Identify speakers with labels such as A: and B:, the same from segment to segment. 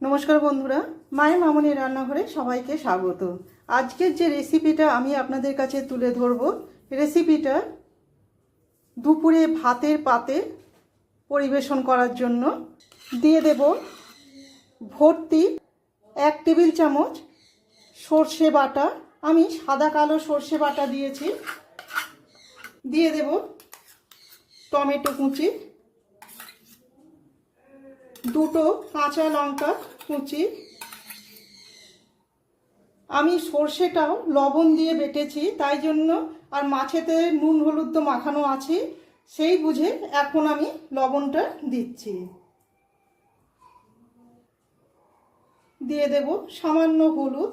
A: নমস্কার বন্ধুরা, মায়ের মামনের রান্নাঘরে সবাইকে স্বাগত। আজকের যে রেসিপিটা আমি আপনাদের কাছে তুলে ধরব রেসিপিটা দুপুরে ভাতের পাতে পরিবেশন করার জন্য দিয়ে দেব ভর্তি এক টেবিল চামচ সর্ষে বাটা। আমি সাদা কালো সর্ষে বাটা দিয়েছি। দিয়ে দেব টমেটো কুচি দুটো কাঁচা লঙ্কা কুচি। আমি সর্ষেটাও লবণ দিয়ে বেটেছি, তাই জন্য আর মাছেতে নুন, হলুদ তো মাখানো আছে, সেই বুঝে এখন আমি লবণটা দিচ্ছি। দিয়ে দেব সামান্য হলুদ,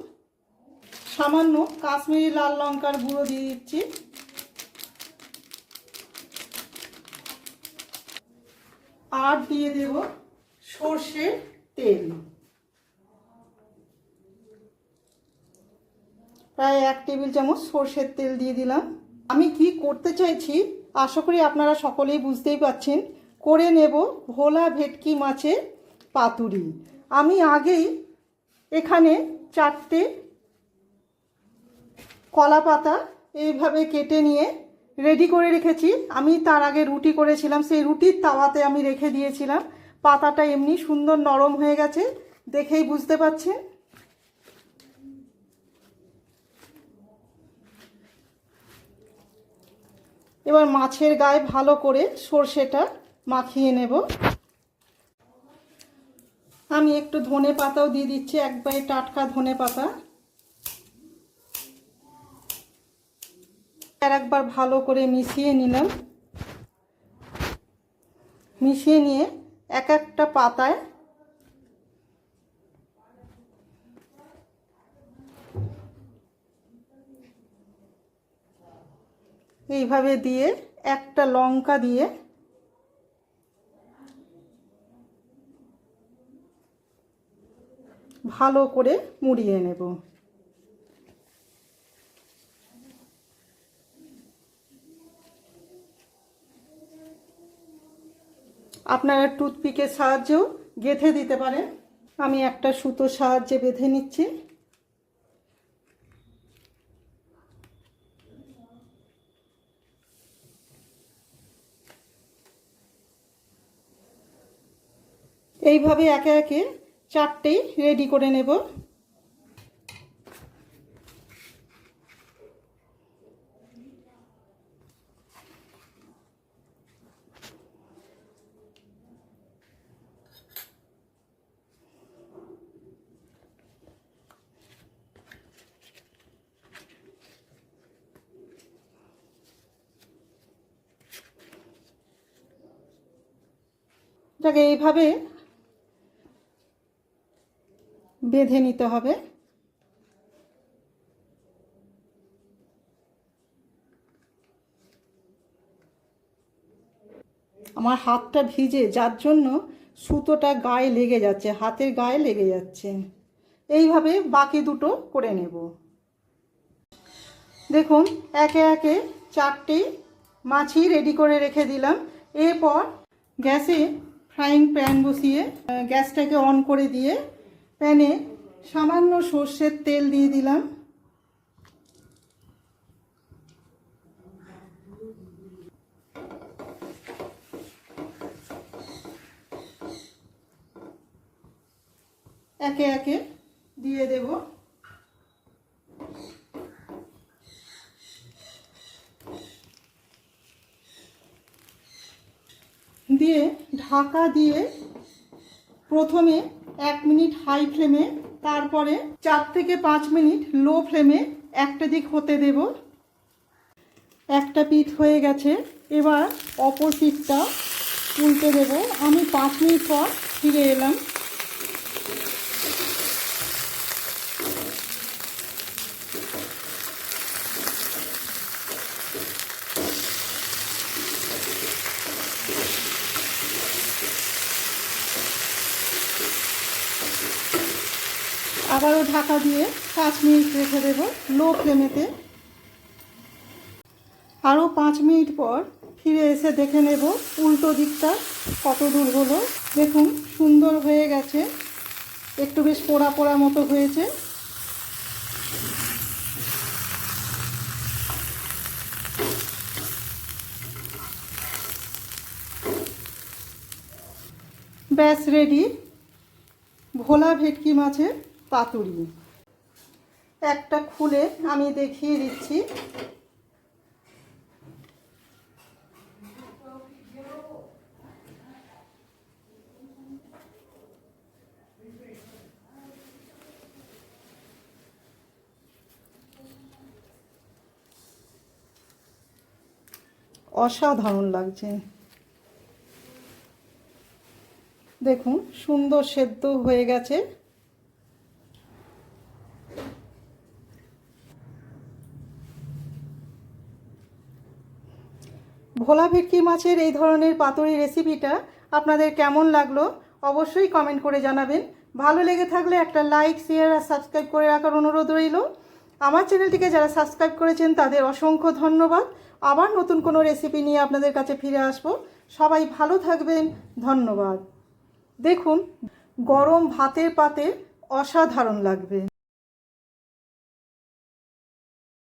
A: সামান্য কাশ্মীরি লাল লঙ্কার গুঁড়ো দিয়ে দিচ্ছি। আর দিয়ে দেব সর্ষের তেল। প্রায় এক টেবিল চামচ সর্ষের তেল দিয়ে দিলাম। আমি কি করতে চাইছি, আশা করি আপনারা সকলেই বুঝতেই পাচ্ছেন করে নেব ভোলা ভেটকি মাছের পাতুরি। আমি আগেই এখানে চারটে কলা পাতা এইভাবে কেটে নিয়ে রেডি করে রেখেছি। আমি তার আগে রুটি করেছিলাম, সেই রুটির তাওয়াতে আমি রেখে দিয়েছিলাম। পাতাটা এমনি সুন্দর নরম হয়ে গেছে, দেখেই বুঝতে পাচ্ছেন এবার মাছের গায়ে ভালো করে সর্ষেটা মাখিয়ে নেব। আমি একটু ধনে পাতাও দিয়ে দিচ্ছি একবারে টাটকা ধনে পাতা। আর একবার ভালো করে মিশিয়ে নিলাম। মিশিয়ে নিয়ে এক একটা পাতায় এইভাবে দিয়ে একটা লঙ্কা দিয়ে ভালো করে মুড়িয়ে নেব। আপনারা টুথপিকের সাহায্যেও গেঁথে দিতে পারেন। আমি একটা সুতোর সাহায্যে বেঁধে নিচ্ছি। এইভাবে একে একে চারটেই রেডি করে নেব। এটাকে এইভাবে বেঁধে নিতে হবে। আমার হাতটা ভিজে, যার জন্য সুতোটা গায়ে লেগে যাচ্ছে, হাতের গায়ে লেগে যাচ্ছে। এইভাবে বাকি দুটো করে নেব। দেখুন, একে একে চারটে মাছি রেডি করে রেখে দিলাম। এরপর গ্যাসে ফ্রাইং প্যান বসিয়ে গ্যাসটাকে অন করে দিয়ে প্যানে সামান্য সর্ষের তেল দিয়ে দিলাম। একে একে দিয়ে দেব। দিয়ে ঢাকা দিয়ে প্রথমে এক মিনিট হাই ফ্লেমে, তারপরে চার থেকে পাঁচ মিনিট লো ফ্লেমে একটা দিক হতে দেব। একটা পিঠ হয়ে গেছে, এবার অপর পিঠটা উল্টে দেব। আমি পাঁচ মিনিট পর ফিরে এলাম। আবারও ঢাকা দিয়ে পাঁচ মিনিট রেখে দেব লো ফ্লেমেতে। আরও পাঁচ মিনিট পর ফিরে এসে দেখে নেব উল্টো দিকটা কত দূর হলো। দেখুন, সুন্দর হয়ে গেছে। একটু বেশ পোড়া পোড়া মতো হয়েছে। ব্যাস, রেডি। ভোলা ভেটকি মাছের পাতুরি। একটা খুলে আমি দেখিয়ে দিচ্ছি। অসাধারণ লাগছে। দেখুন সুন্দর সেদ্ধ হয়ে গেছে। ভোলা ভেটকি মাছের এই ধরনের পাতুরি রেসিপিটা আপনাদের কেমন লাগল অবশ্যই কমেন্ট করে জানাবেন। ভালো লেগে থাকলে একটা লাইক শেয়ার আর সাবস্ক্রাইব করে রাখার অনুরোধ রইল। আমার চ্যানেলটিকে যারা সাবস্ক্রাইব করেছেন তাদের অসংখ্য ধন্যবাদ। আবার নতুন কোনো রেসিপি নিয়ে আপনাদের কাছে ফিরে আসব। সবাই ভালো থাকবেন, ধন্যবাদ। দেখুন, গরম ভাতের পাতে অসাধারণ লাগবে।